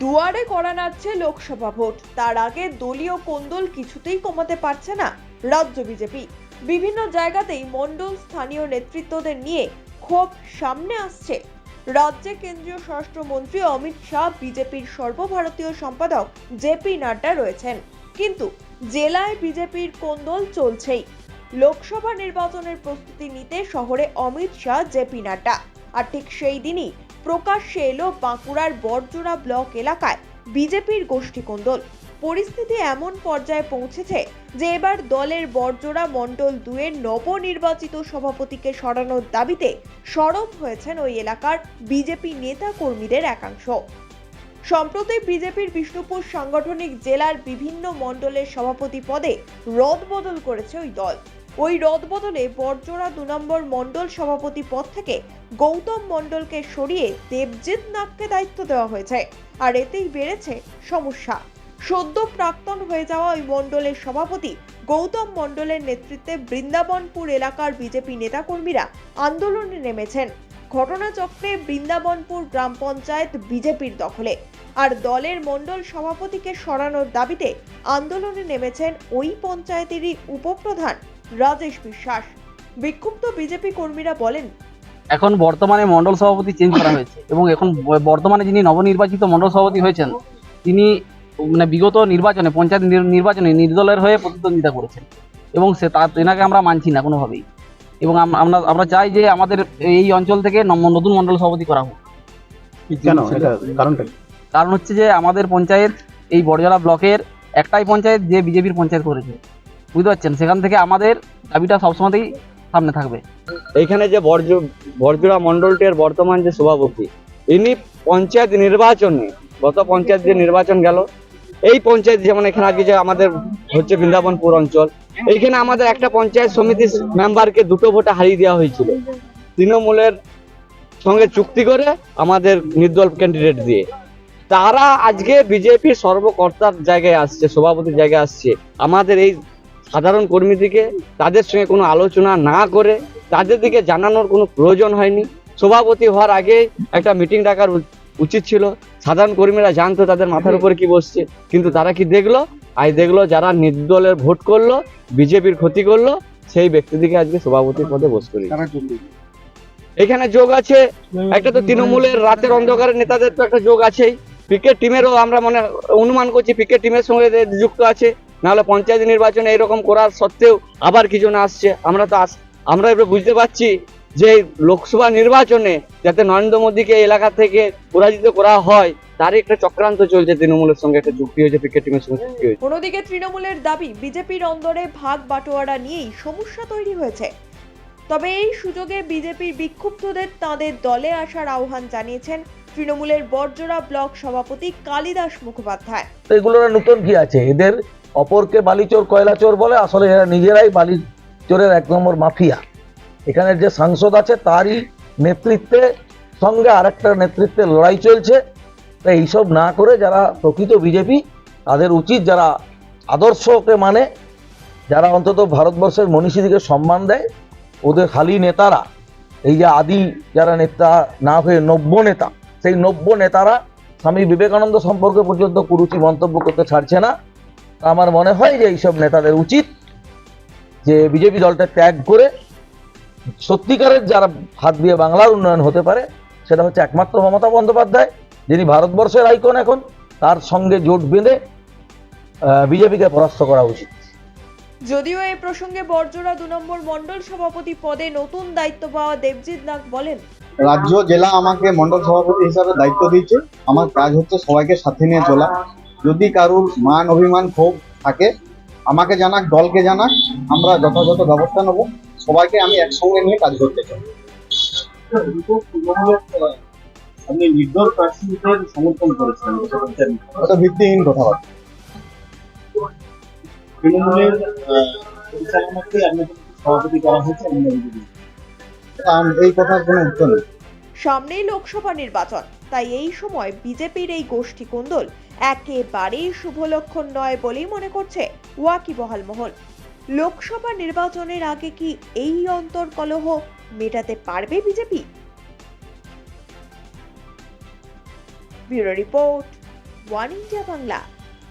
দুয়ারে করা নাচ্ছে লোকসভা ভোট। তার আগে দলীয় কোন্দল কিছুতেই কমাতে পারছে না রাজ্য বিজেপি। বিভিন্ন জায়গাতেই মণ্ডল স্থানীয় নেতৃত্বদের নিয়ে ক্ষোভ সামনে আসছে। রাজ্যে কেন্দ্রীয় স্বরাষ্ট্রমন্ত্রী অমিত শাহ, বিজেপির সর্বভারতীয় সম্পাদক জেপি নাড্ডা রয়েছেন। কিন্তু জেলায় বিজেপির কোন্দল চলছেই। লোকসভা নির্বাচনের প্রস্তুতি নিতে শহরে অমিত শাহ জেপি নাড্ডা। আর ঠিক সেই দিনই প্রকাশ্যে এলো বাঁকুড়ার বড়জোড়া ব্লক এলাকায় বিজেপির গোষ্ঠী কোন্দল। পরিস্থিতি এমন পর্যায়ে পৌঁছেছে যে এবার দলের বড়জোড়া মণ্ডল দুয়ের নবনির্বাচিত সভাপতিকে সরানোর দাবিতে সরব হয়েছেন ওই এলাকার বিজেপি নেতা কর্মীদের একাংশ। সম্প্রতি বিজেপির বিষ্ণুপুর সাংগঠনিক জেলার বিভিন্ন মণ্ডলের সভাপতি পদে রদবদল করেছে ওই দল। ওই রদবদলে বড়জোড়া দু নম্বর মণ্ডল সভাপতি পদ থেকে গৌতম মণ্ডলকে সরিয়ে দেবজিৎ নাগকে দায়িত্ব দেওয়া হয়েছে। আর এতেই বেড়েছে সমস্যা। সদ্য প্রাক্তন হয়ে যাওয়া ওই মণ্ডলের সভাপতি গৌতম মণ্ডলের নেতৃত্বে বৃন্দাবনপুর এলাকার বিজেপি নেতাকর্মীরা আন্দোলনে নেমেছেন। ঘটনাচক্রে বৃন্দাবনপুর গ্রাম পঞ্চায়েত বিজেপির দখলে। আর দলের মণ্ডল সভাপতিকে সরানোর দাবিতে আন্দোলনে নেমেছেন ওই পঞ্চায়েতেরই উপপ্রধান রাজেশ বিশ্বাস। বিক্ষুব্ধ বিজেপি কর্মীরা বলেন এখন বর্তমানে মন্ডল সভাপতি চেঞ্জ করা হয়েছে এবং এখন বর্তমানে যিনি নবনির্বাচিত মন্ডল সভাপতি হয়েছেন তিনি মানে বিগত নির্বাচনে পঞ্চায়েত নির্বাচনে নির্দলের হয়ে প্রতিদ্বন্দ্বিতা করেছেন এবং সে তা তেনাকে আমরা মানছি না কোনোভাবেই। এবং আমরা আমরা চাই যে আমাদের এই অঞ্চল থেকে নতুন মন্ডল সভাপতি করা হোক? কারণ হচ্ছে যে আমাদের পঞ্চায়েত এই বড়জলা ব্লকের একটাই পঞ্চায়েত যে বিজেপির পঞ্চায়েত করেছে। বুঝতে পারছেন? সেখান থেকে আমাদের দাবিটা সবসময়তেই সামনে থাকবে। এইখানে যে বর্জ, বর্জরা মন্ডলটির বর্তমান যে সভাপতি, ইনি পঞ্চায়েত নির্বাচনে, গত পঞ্চায়েত যে নির্বাচন গেল, এই পঞ্চায়েত যেমন এখানে আজকে যে আমাদের হচ্ছে বৃন্দাবনপুর অঞ্চল এইখানে আমাদের একটা পঞ্চায়েত সমিতির মেম্বারকে দুটো ভোটে হারিয়ে দেওয়া হয়েছিল। তৃণমূলের সঙ্গে চুক্তি করে আমাদের নির্দল ক্যান্ডিডেট দিয়ে। তারা আজকে বিজেপির সর্বকর্তার জায়গায় আসছে, সভাপতির জায়গায় আসছে। আমাদের এই সাধারণ কর্মীদেরকে তাদের সঙ্গে কোনো আলোচনা না করে তাদের দিকে জানানোর কোনো প্রয়োজন হয়নি। সভাপতি হওয়ার আগে একটা মিটিং ডাকার উচিত ছিল। সাধারণ কর্মীরা জানতো তাদের মাথার উপরে কি বসছে। কিন্তু তারা কি দেখল? আজ দেখল যারা নির্দলের ভোট করল বিজেপির ক্ষতি করল সেই ব্যক্তিদিকে আজকে সভাপতি পদে বস করি এখানে যোগ আছে। একটা তো তৃণমূলের রাতের অন্ধকারে নেতাদের তো একটা যোগ আছেই। ক্রিকেট টিমেরও আমরা মনে অনুমান করছি ক্রিকেট টিমের সঙ্গে যুক্ত আছে। নাহলে পঞ্চায়েত নির্বাচনে এরকম করার সত্ত্বেও আবার কিছু না আসছে। আমরা তো আস- আমরা এবার বুঝতে পারছি যে লোকসভা নির্বাচনে যাতে নরেন্দ্র মোদীকে এলাকা থেকে পরাজিত করা হয় তারই একটা চক্রান্ত চলছে তৃণমূলের সঙ্গে একটা চুক্তি হয়েছে ক্রিকেট টিমের সঙ্গে চুক্তি হয়েছে। অন্যদিকে তৃণমূলের দাবি বিজেপির অন্দরে ভাগ বাটোয়ারা নিয়েই সমস্যা তৈরি হয়েছে। তবে এই সুযোগে বিজেপির বিক্ষুব্ধদের তাদের দলে আসার আহ্বান জানিয়েছেন তৃণমূলের বর্জরা ব্লক সভাপতি কালিদাস মুখোপাধ্যায়। এগুলোর নতুন কি আছে? এদের অপরকে বালিচোর কয়লা চোর বলে, আসলে এরা নিজেরাই বালি চোরের এক নম্বর মাফিয়া। এখানে যে সাংসদ আছে, তারই নেতৃত্বে, সঙ্গে আরেকটা নেতৃত্বে লড়াই চলছে। তো এইসব না করে যারা প্রকৃত বিজেপি, তাদের উচিত যারা আদর্শকে মানে যারা অন্তত ভারতবর্ষের মনীষীদিকে সম্মান দেয়, ওদের খালি নেতারা, এই যে আদি যারা নেতা, না হয়ে নব্য নেতা, সেই নব্য নেতারা স্বামী বিবেকানন্দ সম্পর্কে পর্যন্ত কুরুচি মন্তব্য করতে ছাড়ছে না। আমার মনে হয় যে এইসব নেতাদের উচিত যে বিজেপি দলটা ত্যাগ করে সত্যিকারের যারা হাত দিয়ে বাংলার উন্নয়ন হতে পারে সেটা হচ্ছে একমাত্র মমতা বন্দ্যোপাধ্যায় যিনি ভারতবর্ষের আইকন এখন তার সঙ্গে জোট বেঁধে বিজেপিকে পরাস্ত করা উচিত। যদিও এই প্রসঙ্গে বর্জরা দু নম্বর মণ্ডল সভাপতি পদে নতুন দায়িত্ব পাওয়া দেবজিৎ নাগ বলেন রাজ্য জেলা আমাকে মন্ডল সভাপতি হিসাবে দায়িত্ব দিয়েছে। আমার কাজ হচ্ছে সবাইকে সাথে নিয়ে চলা। যদি কারুর মান অভিমান ক্ষোভ থাকে আমাকে জানাক দলকে জানাক আমরা যথাযথ ব্যবস্থা নেব। সবাইকে আমি একসঙ্গে নিয়ে কাজ করতে চাই। আপনি নির্দল সমর্থন করেছেন ওটা ভিত্তিহীন কথাবার্তা তৃণমূলের পরিচালনাকে আপনাকে সভাপতি করা হয়েছে এই কথার কোনো উত্তর নেই। সামনেই লোকসভা নির্বাচন। তাই এই সময় বিজেপির এই গোষ্ঠী কুন্দল একেবারেই শুভ লক্ষণ নয় বলেই মনে করছে ওয়াকিবহাল মহল। লোকসভা নির্বাচনের আগে কি এই অন্তর্কলহ মেটাতে পারবে BJP? Bureau report, one India Bangla.